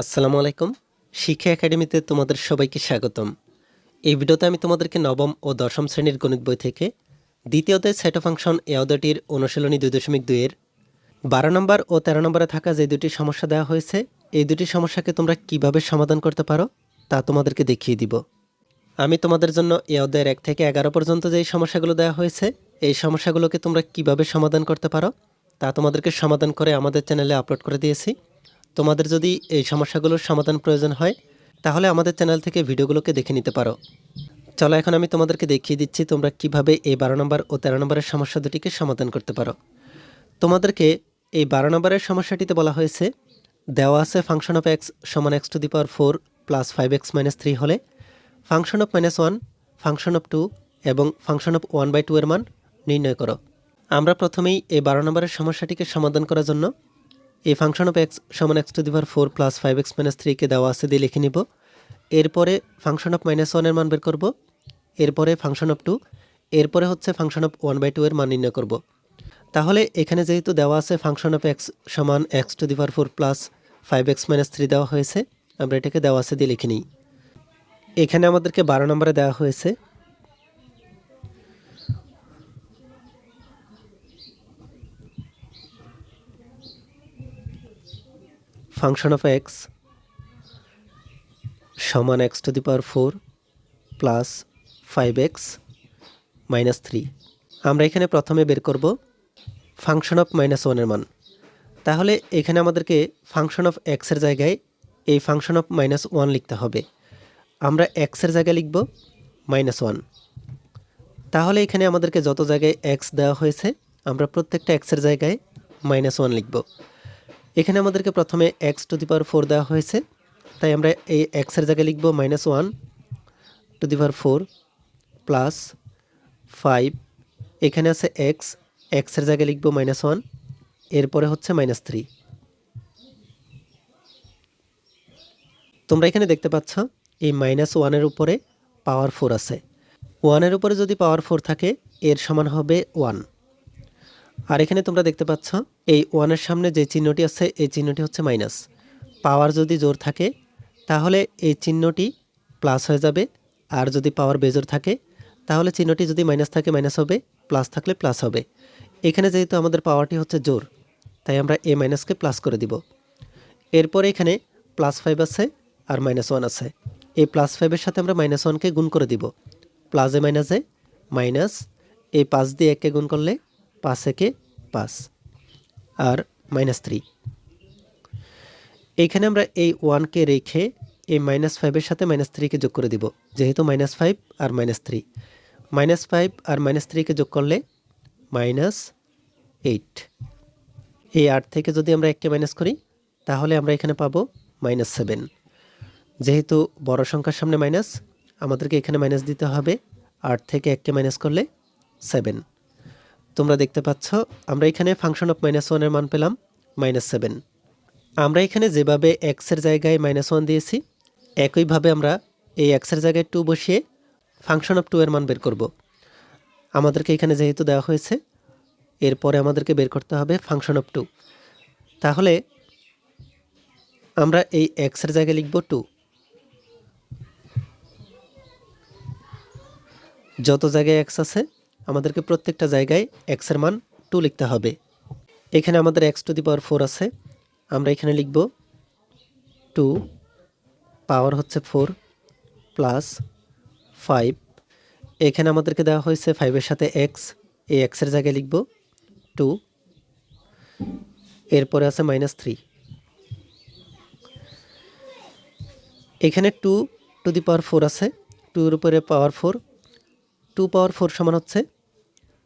আসসালামু আলাইকুম। শিক্ষা একাডেমিতে তোমাদের সবাইকে স্বাগতম। এই ভিডিওতে আমি তোমাদেরকে নবম ও দশম শ্রেণির গণিত বই থেকে দ্বিতীয় অধ্যায় সেট ফাংশন এ অধ্যায়টির অনুশীলনী দুই দশমিক দুইয়ের বারো নম্বর ও তেরো নম্বরে থাকা যে দুটি সমস্যা দেওয়া হয়েছে, এই দুটি সমস্যাকে তোমরা কীভাবে সমাধান করতে পারো তা তোমাদেরকে দেখিয়ে দিব। আমি তোমাদের জন্য এ অধ্যায়ের এক থেকে এগারো পর্যন্ত যেই সমস্যাগুলো দেওয়া হয়েছে, এই সমস্যাগুলোকে তোমরা কীভাবে সমাধান করতে পারো তা তোমাদেরকে সমাধান করে আমাদের চ্যানেলে আপলোড করে দিয়েছি। তোমাদের যদি এই সমস্যাগুলোর সমাধান প্রয়োজন হয়, তাহলে আমাদের চ্যানেল থেকে ভিডিওগুলোকে দেখে নিতে পারো। চলো এখন আমি তোমাদেরকে দেখিয়ে দিচ্ছি তোমরা কীভাবে এই বারো নম্বর ও তেরো নম্বরের সমস্যা দুটিকে সমাধান করতে পারো। তোমাদেরকে এই বারো নম্বরের সমস্যাটিতে বলা হয়েছে, দেওয়া আছে ফাংশন অফ এক্স সমান x to the power four plus five x minus three হলে function of minus one function of two এবং function of one by two এর মান নির্ণয় করো। আমরা প্রথমেই এই বারো নম্বরের সমস্যাটিকে সমাধান করার জন্য এই ফাংশন অফ এক্স সমান x to the power four plus five x minus থ্রিকে দেওয়া আছে দিয়ে লিখে নিব। এরপরে ফাংশন অফ মাইনাস ওয়ানের মান বের করব। এরপরে ফাংশন অফ টু এরপরে হচ্ছে function of one by two এর মান নির্ণয় করব। তাহলে এখানে যেহেতু দেওয়া আছে ফাংশন অফ এক্স সমান x to the power four plus five x minus three দেওয়া হয়েছে, আমরা এটাকে দেওয়া আছে দিয়ে লিখে নিই। এখানে আমাদেরকে বারো নম্বরে দেওয়া হয়েছে। ফাংশন অফ এক্স সমান x to the power four plus five x minus three. আমরা এখানে প্রথমে বের করব ফাংশন অফ মাইনাস ওয়ানের মান। তাহলে এখানে আমাদেরকে ফাংশন অফ এক্সের জায়গায় এই ফাংশন অফ মাইনাস ওয়ান লিখতে হবে। আমরা এক্সের জায়গায় লিখব মাইনাস ওয়ান। তাহলে এখানে আমাদেরকে যত জায়গায় এক্স দেওয়া হয়েছে, আমরা প্রত্যেকটা এক্সের জায়গায় মাইনাস ওয়ান লিখব। এখানে আমাদেরকে প্রথমে x to the power four দেওয়া হয়েছে। তাই আমরা এই এক্সের জায়গায় লিখব minus one to the power four plus five এখানে আছে এক্স এক্সের জায়গায় লিখব মাইনাস ওয়ান এরপরে হচ্ছে মাইনাস থ্রি তোমরা এখানে দেখতে পাচ্ছ, এই মাইনাস ওয়ানের উপরে পাওয়ার ফোর আছে। ওয়ানের উপরে যদি পাওয়ার ফোর থাকে, এর সমান হবে ওয়ান আর এখানে তোমরা দেখতে পাচ্ছ, এই ওয়ানের সামনে যে চিহ্নটি আছে, এই চিহ্নটি হচ্ছে মাইনাস। পাওয়ার যদি জোর থাকে, তাহলে এই চিহ্নটি প্লাস হয়ে যাবে। আর যদি পাওয়ার বেজোর থাকে, তাহলে চিহ্নটি যদি মাইনাস থাকে, মাইনাস হবে, প্লাস থাকলে প্লাস হবে। এখানে যেহেতু আমাদের পাওয়ারটি হচ্ছে জোর, তাই আমরা এ মাইনাসকে প্লাস করে দিব। এরপরে এখানে প্লাস ফাইভ আছে আর মাইনাস ওয়ান আছে। এই প্লাস ফাইভের সাথে আমরা মাইনাস ওয়ানকে গুণ করে দিব। প্লাস প্লাসে মাইনাসে মাইনাস, এই পাঁচ দিয়ে এককে গুণ করলে পাঁচ একে পাঁচ, আর মাইনাস থ্রি এইখানে আমরা এই ওয়ানকে রেখে এই মাইনাস ফাইভের সাথে মাইনাস থ্রিকে যোগ করে দিব, যেহেতু মাইনাস ফাইভ আর মাইনাস থ্রি মাইনাস ফাইভ আর মাইনাস থ্রিকে যোগ করলে মাইনাস এইট এই আট থেকে যদি আমরা এককে মাইনাস করি, তাহলে আমরা এখানে পাবো মাইনাস সেভেন যেহেতু বড় সংখ্যার সামনে মাইনাস আমাদেরকে এখানে মাইনাস দিতে হবে, আট থেকে এককে মাইনাস করলে সেভেন তোমরা দেখতে পাচ্ছ, আমরা এখানে ফাংশন অফ মাইনাস ওয়ানের মান পেলাম মাইনাস সেভেন আমরা এখানে যেভাবে এক্সের জায়গায় মাইনাস ওয়ান দিয়েছি, একইভাবে আমরা এই এক্সের জায়গায় টু বসিয়ে ফাংশন অফ টু এর মান বের করব। আমাদেরকে এখানে যেহেতু দেওয়া হয়েছে, এরপরে আমাদেরকে বের করতে হবে ফাংশন অফ টু তাহলে আমরা এই এক্সের জায়গায় লিখব টু যত জায়গায় এক্স আছে আমাদেরকে প্রত্যেকটা জায়গায় এক্সের মান টু লিখতে হবে। এখানে আমাদের x to the power four আছে। আমরা এখানে লিখব টু পাওয়ার হচ্ছে ফোর প্লাস ফাইভ এখানে আমাদেরকে দেওয়া হয়েছে ফাইভের সাথে এক্স এই এক্সের জায়গায় লিখব টু এরপরে আছে মাইনাস থ্রি এখানে two two the power four আছে। টুর উপরে power four two power four সমান হচ্ছে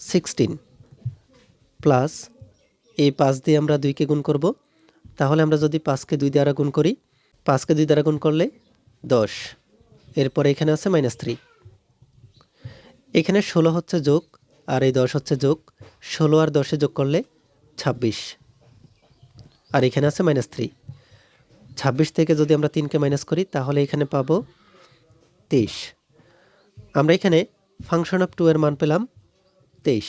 সিক্সটিন প্লাস এই পাঁচ দিয়ে আমরা দুইকে গুণ করব। তাহলে আমরা যদি পাঁচকে দুই দ্বারা গুণ করি, পাঁচকে দুই দ্বারা গুণ করলে দশ। এরপরে এখানে আছে মাইনাস থ্রি এখানে ষোলো হচ্ছে যোগ, আর এই দশ হচ্ছে যোগ। ষোলো আর দশে যোগ করলে ছাব্বিশ। আর এখানে আছে মাইনাস থ্রি ছাব্বিশ থেকে যদি আমরা তিনকে মাইনাস করি, তাহলে এখানে পাবো তেইশ। আমরা এখানে ফাংশন অফ টু এর মান পেলাম। তেইশ।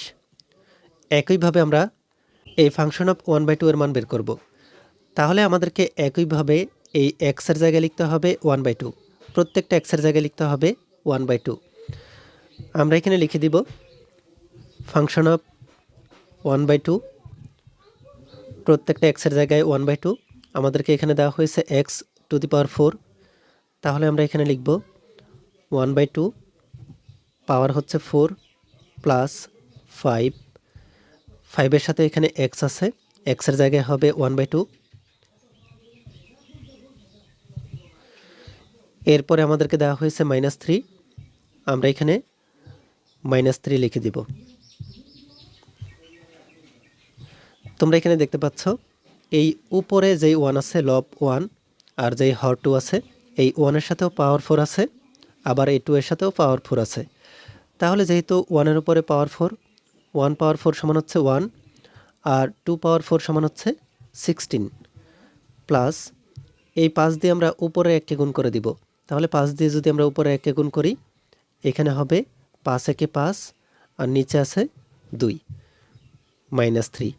একইভাবে আমরা এই function of one by two এর মান বের করব। তাহলে আমাদেরকে একইভাবে এই এক্সের জায়গায় লিখতে হবে ওয়ান বাই টু প্রত্যেকটা এক্সের জায়গায় লিখতে হবে ওয়ান বাই টু আমরা এখানে লিখে দিব function of one by two প্রত্যেকটা এক্সের জায়গায় ওয়ান বাই টু আমাদেরকে এখানে দেওয়া হয়েছে x to the power four তাহলে আমরা এখানে লিখব ওয়ান বাই টু পাওয়ার হচ্ছে ফোর প্লাস ফাইভ ফাইভের সাথে এখানে এক্স আছে এক্সের জায়গায় হবে ওয়ান বাই টু এরপরে আমাদেরকে দেওয়া হয়েছে মাইনাস থ্রি আমরা এখানে মাইনাস থ্রি লিখে দিব। তোমরা এখানে দেখতে পাচ্ছ, এই উপরে যেই ওয়ান আছে লব ওয়ান আর যেই হর টু আছে, এই ওয়ানের সাথেও পাওয়ার ফোর আছে, আবার এই টু এর সাথেও পাওয়ার ফোর আছে। তাহলে যেহেতু ওয়ানের উপরে power four one power four সমান হচ্ছে ওয়ান আর টু পাওয়ার ফোর সমান হচ্ছে সিক্সটিন প্লাস এই পাঁচ দিয়ে আমরা উপরে এককে গুণ করে দিব। তাহলে পাঁচ দিয়ে যদি আমরা উপরে এককে গুণ করি, এখানে হবে পাঁচ একে পাঁচ আর নিচে আছে দুই, মাইনাস থ্রি।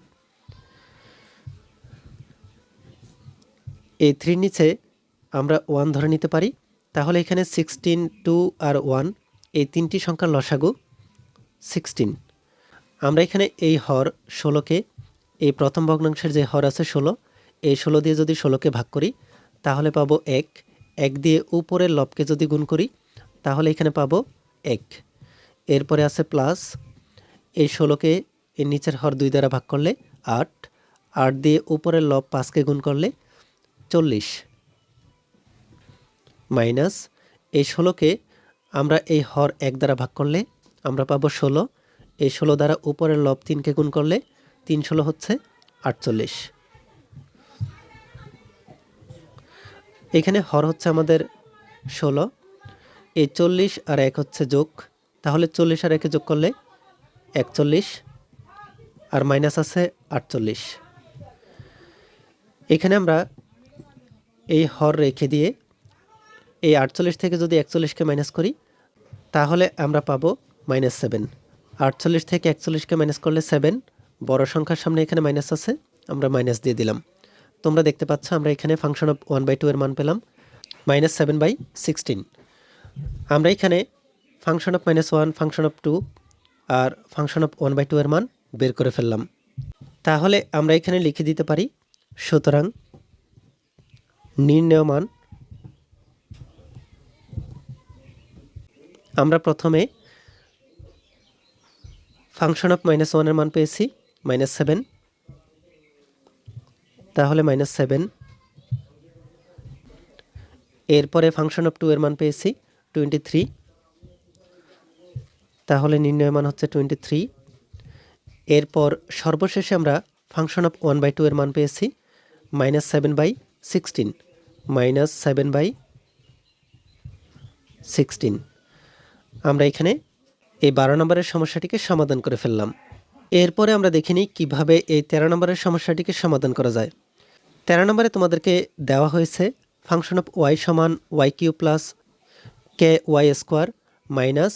এই থ্রির নিচে আমরা ওয়ান ধরে নিতে পারি। তাহলে এখানে সিক্সটিন, টু আর ওয়ান, এই তিনটি সংখ্যার লসাগু সিক্সটিন। আমরা এখানে এই হর ষোলোকে, এই প্রথম ভগ্নাংশের যে হর আছে ষোলো, এই ষোলো দিয়ে যদি ষোলোকে ভাগ করি, তাহলে পাবো এক। এক দিয়ে উপরের লবকে যদি গুণ করি, তাহলে এখানে পাবো এক। এরপরে আছে প্লাস, এই ষোলোকে এর নিচের হর দুই দ্বারা ভাগ করলে আট। আট দিয়ে উপরের লব পাঁচকে গুণ করলে চল্লিশ। মাইনাস, এই ষোলোকে আমরা এই হর এক দ্বারা ভাগ করলে আমরা পাবো ষোলো। এই ষোলো দ্বারা উপরের লব তিনকে গুণ করলে তিন ষোলো হচ্ছে আটচল্লিশ। এখানে হর হচ্ছে আমাদের ষোলো, এই চল্লিশ আর এক হচ্ছে যোগ, তাহলে চল্লিশ আর একে যোগ করলে একচল্লিশ আর মাইনাস আছে আটচল্লিশ। এখানে আমরা এই হর রেখে দিয়ে এই আটচল্লিশ থেকে যদি একচল্লিশকে মাইনাস করি, তাহলে আমরা পাবো মাইনাস সেভেন। আটচল্লিশ থেকে একচল্লিশকে মাইনাস করলে সেভেন বড় সংখ্যার সামনে এখানে মাইনাস আছে, আমরা মাইনাস দিয়ে দিলাম। তোমরা দেখতে পাচ্ছ, আমরা এখানে function of one by two এর মান পেলাম। মাইনাস সেভেন বাই সিক্সটিন আমরা এখানে function of minus one function of two R function of one by two এর মান বের করে ফেললাম। তাহলে আমরা এখানে লিখে দিতে পারি, সুতরাং নির্ণয় মান, আমরা প্রথমে ফাংশন অফ মাইনাস ওয়ানের মান পেয়েছি মাইনাস সেভেন তাহলে মাইনাস সেভেন এরপরে ফাংশন অফ টু এর মান পেয়েছি টোয়েন্টি থ্রি তাহলে নির্ণয় মান হচ্ছে টোয়েন্টি থ্রি এরপর সর্বশেষে আমরা function of one by two এর মান পেয়েছি minus seven by sixteen minus seven by sixteen আমরা এখানে এই বারো নম্বরের সমস্যাটিকে সমাধান করে ফেললাম। এরপরে আমরা দেখে নিই কীভাবে এই তেরো নম্বরের সমস্যাটিকে সমাধান করা যায়। তেরো নম্বরে তোমাদেরকে দেওয়া হয়েছে ফাংশন অফ ওয়াই সমান y cube plus k y square minus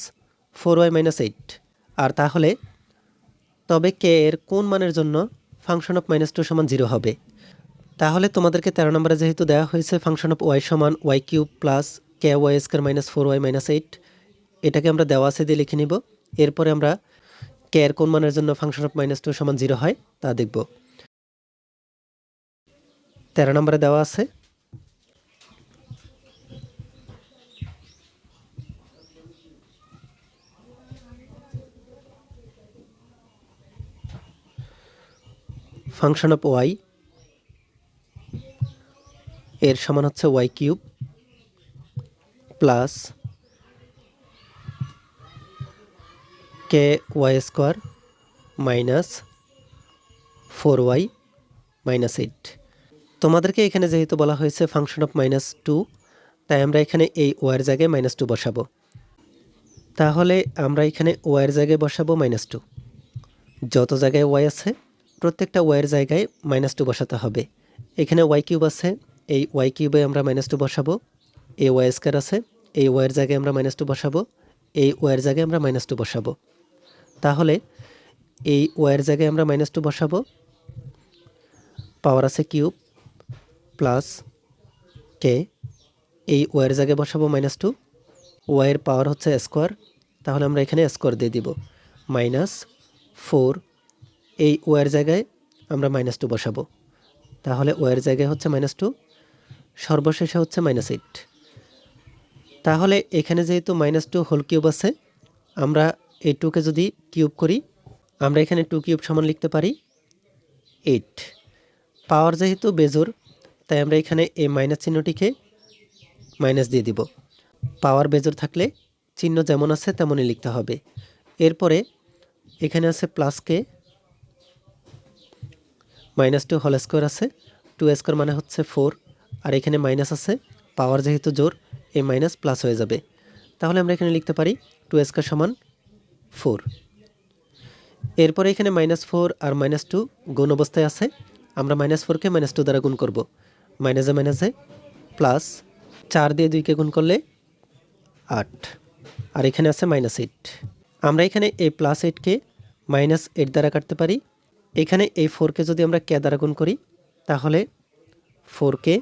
four y minus eight. আর তাহলে তবে কে এর কোন মানের জন্য ফাংশন অফ মাইনাস টু সমান জিরো হবে? তাহলে তোমাদেরকে তেরো নম্বরে যেহেতু দেওয়া হয়েছে ফাংশন অফ ওয়াই সমান y cube plus k y square minus four y minus eight এটাকে আমরা দেওয়া আছে দিয়ে লিখে নিব। এরপরে আমরা কে এর কোন মানের জন্য ফাংশন অফ মাইনাস টু সমান জিরো হয়, তা দেখব। তেরো নম্বরে দেওয়া আছে। ফাংশন অফ ওয়াই এর সমান হচ্ছে y cube plus k y square minus four y minus eight. তোমাদেরকে এখানে যেহেতু বলা হয়েছে ফাংশন অফ মাইনাস টু, তাই আমরা এখানে এই ওয়ার জায়গায় মাইনাস টু বসাবো। তাহলে আমরা এখানে ওয়ার জায়গায় বসাবো মাইনাস টু। যত জায়গায় ওয়াই আছে, প্রত্যেকটা ওয়াইয়ের জায়গায় মাইনাস টু বসাতে হবে। এখানে ওয়াই কিউব আছে, এই ওয়াই কিউবে আমরা মাইনাস টু বসাবো। এই ওয়াই স্কোয়ার আছে, এই ওয়াইয়ের জায়গায় আমরা মাইনাস টু বসাবো। এই ওয়াইয়ের জায়গায় আমরা মাইনাস টু বসাবো। তাহলে এই ওয়াইয়ের জায়গায় আমরা মাইনাস টু বসাবো। পাওয়ার আছে কিউব প্লাস কে এই ওয়াইয়ের জায়গায় বসাবো মাইনাস টু ওয়াইয়ের পাওয়ার হচ্ছে স্কোয়ার তাহলে আমরা এখানে স্কোয়ার দিয়ে দিব। মাইনাস ফোর এই ওয়াইয়ের জায়গায় আমরা মাইনাস টু বসাবো। তাহলে ওয়াইয়ের জায়গায় হচ্ছে মাইনাস টু সর্বশেষে হচ্ছে মাইনাস এইট তাহলে এখানে যেহেতু মাইনাস টু হোল কিউব আছে, আমরা এই টুকে যদি কিউব করি, আমরা এখানে টু কিউব সমান লিখতে পারি এইট পাওয়ার যেহেতু বেজোর তাই আমরা এখানে এই মাইনাস চিহ্নটিকে মাইনাস দিয়ে দিব। পাওয়ার বেজোর থাকলে চিহ্ন যেমন আছে তেমনই লিখতে হবে। এরপরে এখানে আছে প্লাসকে মাইনাস টু হল স্কোয়ার আছে। টু স্কোয়ার মানে হচ্ছে ফোর আর এখানে মাইনাস আছে। পাওয়ার যেহেতু জোর এই মাইনাস প্লাস হয়ে যাবে। তাহলে আমরা এখানে লিখতে পারি টু স্কোয়ার সমান ফোর। এরপরে এখানে মাইনাস ফোর আর মাইনাস টু গুণ অবস্থায় আছে। আমরা মাইনাস ফোরকে মাইনাস টু দ্বারা গুণ করব। মাইনাসে মাইনাসে প্লাস চার দিয়ে দুইকে গুণ করলে আট। আর এখানে আছে মাইনাস এইট আমরা এখানে এই প্লাস এইটকে মাইনাস এইট দ্বারা কাটতে পারি। এখানে এই ফোরকে যদি আমরা কে দ্বারা গুণ করি, তাহলে ফোরকে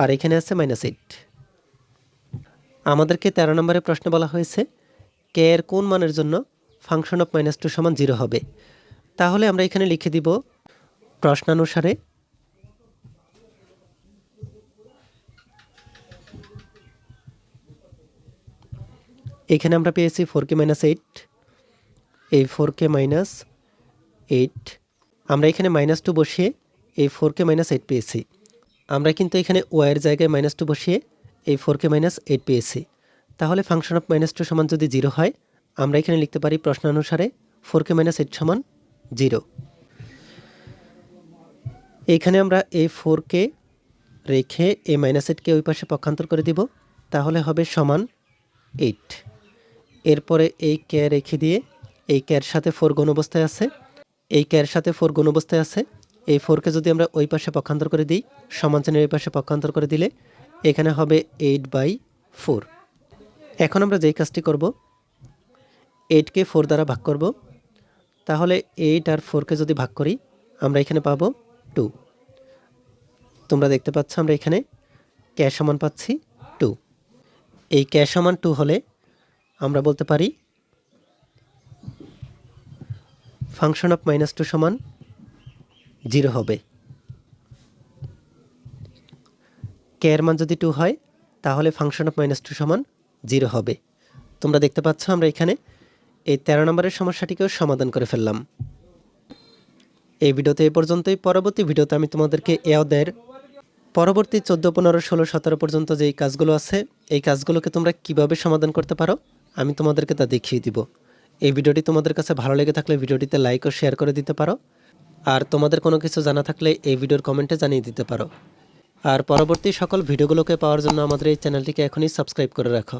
আর এখানে আছে মাইনাস এইট আমাদেরকে তেরো নম্বরের প্রশ্নে বলা হয়েছে কে এর কোন মানের জন্য ফাংশন অফ মাইনাস টু সমান জিরো হবে? তাহলে আমরা এখানে লিখে দিব প্রশ্নানুসারে এখানে আমরা পেয়েছি ফোর কে মাইনাস এইট এই ফোর কে মাইনাস এইট আমরা এখানে মাইনাস টু বসিয়ে এই ফোর কে মাইনাস এইট পেয়েছি। আমরা কিন্তু এখানে ওয়াইয়ের জায়গায় মাইনাস টু বসিয়ে এই ফোর কে মাইনাস এইট পেয়েছি। তাহলে ফাংশন অফ মাইনাস টু সমান যদি জিরো হয়, আমরা এখানে লিখতে পারি প্রশ্নানুসারে ফোর কে মাইনাস এইট সমান জিরো এইখানে আমরা এই ফোরকে রেখে এ মাইনাস এইটকে ওই পাশে পক্ষান্তর করে দিব, তাহলে হবে সমান এইট এরপরে এই কে রেখে দিয়ে এই ক্যার সাথে ফোর গুণ অবস্থায় আছে এই ক্যার সাথে ফোর গুণ অবস্থায় আছে এই ফোরকে যদি আমরা ওই পাশে পক্ষান্তর করে দিই, সমান চিহ্নের ওই পাশে পক্ষান্তর করে দিলে, এখানে হবে এইট বাই ফোর এখন আমরা যেই কাজটি করব এইটকে ফোর দ্বারা ভাগ করব। তাহলে এইট আর ফোরকে যদি ভাগ করি, আমরা এখানে পাবো টু তোমরা দেখতে পাচ্ছ আমরা এখানে ক্যাশ সমান পাচ্ছি টু এই ক্যাশ সমান টু হলে আমরা বলতে পারি ফাংশন অফ মাইনাস টু সমান জিরো হবে। কে এর মান যদি টু হয়, তাহলে ফাংশন অফ মাইনাস টু সমান জিরো হবে। তোমরা দেখতে পাচ্ছ আমরা এখানে এই তেরো নম্বরের সমস্যাটিকেও সমাধান করে ফেললাম। এই ভিডিওতে এই পর্যন্তই। পরবর্তী ভিডিওতে আমি তোমাদেরকে এ অধ্যায়ের পরবর্তী চোদ্দ, পনেরো, ষোলো, সতেরো পর্যন্ত যেই কাজগুলো আছে, এই কাজগুলোকে তোমরা কীভাবে সমাধান করতে পারো, আমি তোমাদেরকে তা দেখিয়ে দিব। এই ভিডিওটি তোমাদের কাছে ভালো লেগে থাকলে ভিডিওটিতে লাইক ও শেয়ার করে দিতে পারো। আর তোমাদের কোনো কিছু জানা থাকলে এই ভিডিওর কমেন্টে জানিয়ে দিতে পারো। আর পরবর্তী সকল ভিডিওগুলোকে পাওয়ার জন্য আমাদের এই চ্যানেলটিকে এখনই সাবস্ক্রাইব করে রাখো।